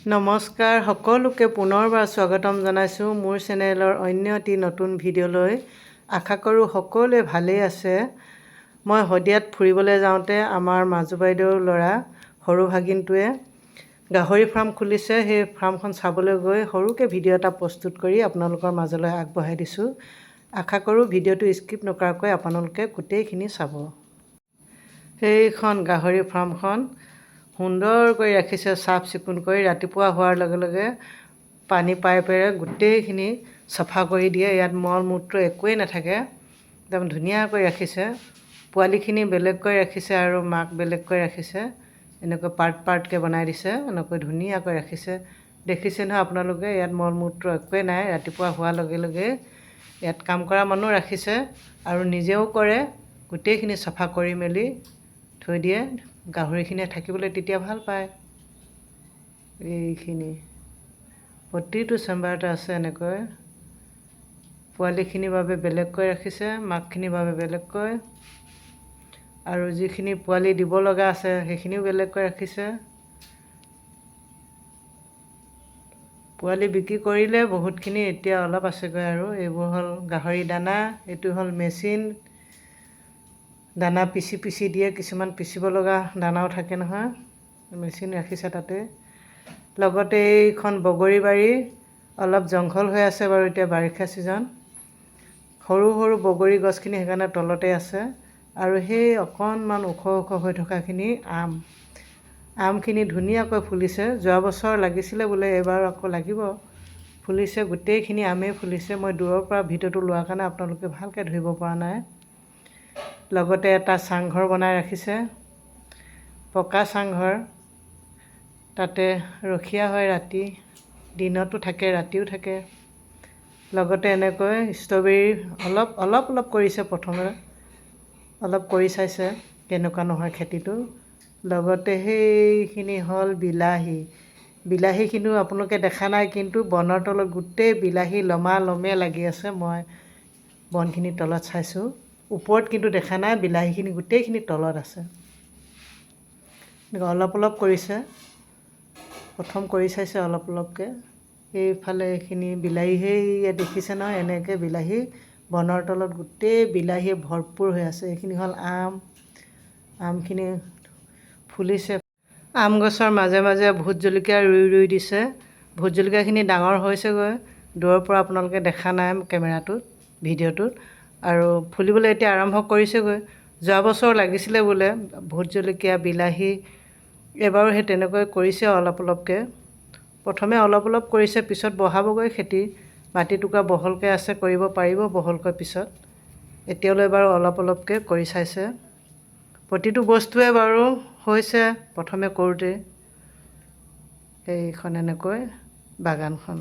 নমস্কাৰ সকলোকে পুনৰবাৰ স্বাগতম জনাইছোঁ মোৰ চেনেলৰ অন্য এটি নতুন ভিডিঅ'লৈ। আশা কৰোঁ সকলোৱে ভালেই আছে। মই শদিয়াত ফুৰিবলৈ যাওঁতে আমাৰ মাজু বাইদেউৰ ল'ৰা সৰু ভাগিনটোৱে গাহৰি ফাৰ্ম খুলিছে। সেই ফাৰ্মখন চাবলৈ গৈ সৰুকৈ ভিডিঅ' এটা প্ৰস্তুত কৰি আপোনালোকৰ মাজলৈ আগবঢ়াই দিছোঁ। আশা কৰোঁ ভিডিঅ'টো স্কিপ নকৰাকৈ আপোনালোকে গোটেইখিনি চাব। সেইখন গাহৰি ফাৰ্মখন সুন্দৰ কৰি ৰাখিছে চাফ চিকুণ কৰি ৰাতিপুৱা হোৱাৰ লগে লগে পানী পাইপেৰে গোটেইখিনি চফা কৰি দিয়ে। ইয়াত মল মূত্ৰ একোৱেই নাথাকে। একদম ধুনীয়াকৈ ৰাখিছে। পোৱালিখিনি বেলেগকৈ ৰাখিছে আৰু মাক বেলেগকৈ ৰাখিছে। এনেকৈ পাৰ্ট পাৰ্টকৈ বনাই দিছে। এনেকৈ ধুনীয়াকৈ ৰাখিছে। দেখিছে নহয় আপোনালোকে ইয়াত মল মূত্ৰ একোৱেই নাই। ৰাতিপুৱা হোৱাৰ লগে লগে ইয়াত কাম কৰা মানুহ ৰাখিছে আৰু নিজেও কৰে। গোটেইখিনি চফা কৰি মেলি থৈ দিয়ে গাহৰিখিনিয়ে থাকিবলৈ তেতিয়া ভাল পায়। এইখিনি। প্ৰতিটো চেম্বাৰতে আছে এনেকৈ। পোৱালিখিনিৰ বাবে বেলেগকৈ ৰাখিছে মাকখিনিৰ বাবে বেলেগকৈ। আৰু যিখিনি পোৱালি দিব লগা আছে সেইখিনিও বেলেগকৈ ৰাখিছে। পোৱালি বিক্ৰী কৰিলে বহুতখিনি এতিয়া অলপ আছেগৈ আৰু। এইবোৰ হ'ল গাহৰি দানা এইটো হ'ল মেচিন। দানা পিচি পিচি দিয়ে কিছুমান পিচিব লগা দানাও থাকে নহয়। মেচিন ৰাখিছে তাতে। লগতে এইখন বগৰীবাৰী অলপ জংঘল হৈ আছে বাৰু এতিয়া বাৰিষা ছিজন। সৰু সৰু বগৰী গছখিনি সেইকাৰণে তলতে আছে। আৰু সেই অকণমান ওখ ওখ হৈ থকাখিনি আম। আমখিনি ধুনীয়াকৈ ফুলিছে। যোৱা বছৰ লাগিছিলে বোলে এইবাৰ আকৌ লাগিব। ফুলিছে গোটেইখিনি আমেই ফুলিছে। মই দূৰৰ পৰা ভিডিঅ'টো লোৱাৰ কাৰণে আপোনালোকে ভালকৈ ধৰিব পৰা নাই। লগতে এটা চাংঘৰ বনাই ৰাখিছে। পকা চাংঘৰ। তাতে ৰখীয়া হয় ৰাতি দিনতো থাকে ৰাতিও থাকে। লগতে এনেকৈ ষ্ট্ৰবেৰী অলপ অলপ অলপ কৰিছে প্ৰথমে। অলপ কৰি চাইছে কেনেকুৱা নহয় খেতিটো। লগতে সেইখিনি হ'ল বিলাহী। বিলাহীখিনিও আপোনালোকে দেখা নাই কিন্তু বনৰ তলত গোটেই বিলাহী লমা লমে লাগি আছে। মই বনখিনিৰ তলত চাইছোঁ। ওপৰত কিন্তু দেখা নাই বিলাহীখিনি গোটেইখিনি তলত আছে। অলপ অলপ কৰিছে প্ৰথম কৰি চাইছে অলপ অলপকৈ। এইফালে এইখিনি বিলাহী সেই দেখিছে নহয় এনেকৈ বিলাহী বনৰ তলত গোটেই বিলাহীয়ে ভৰপূৰ হৈ আছে। এইখিনি হ'ল আম আমখিনি ফুলিছে। আম গছৰ মাজে মাজে ভোট জলকীয়া ৰুই ৰুই দিছে। ভোট জলকীয়াখিনি ডাঙৰ হৈছেগৈ। দূৰৰ পৰা আপোনালোকে দেখা নাই কেমেৰাটোত ভিডিঅ'টোত। আৰু ফুলিবলৈ এতিয়া আৰম্ভ কৰিছেগৈ। যোৱা বছৰ লাগিছিলে বোলে ভোট জলকীয়া বিলাহী এবাৰো সেই তেনেকৈ কৰিছে অলপ অলপকৈ। প্ৰথমে অলপ অলপ কৰিছে পিছত বঢ়াবগৈ খেতি। মাটি টুকুৰা বহলকৈ আছে কৰিব পাৰিব বহলকৈ পিছত। এতিয়ালৈ বাৰু অলপ অলপকৈ কৰি চাইছে। প্ৰতিটো বস্তুৱে বাৰু হৈছে প্ৰথমে কৰোঁতে এইখন এনেকৈ বাগানখন।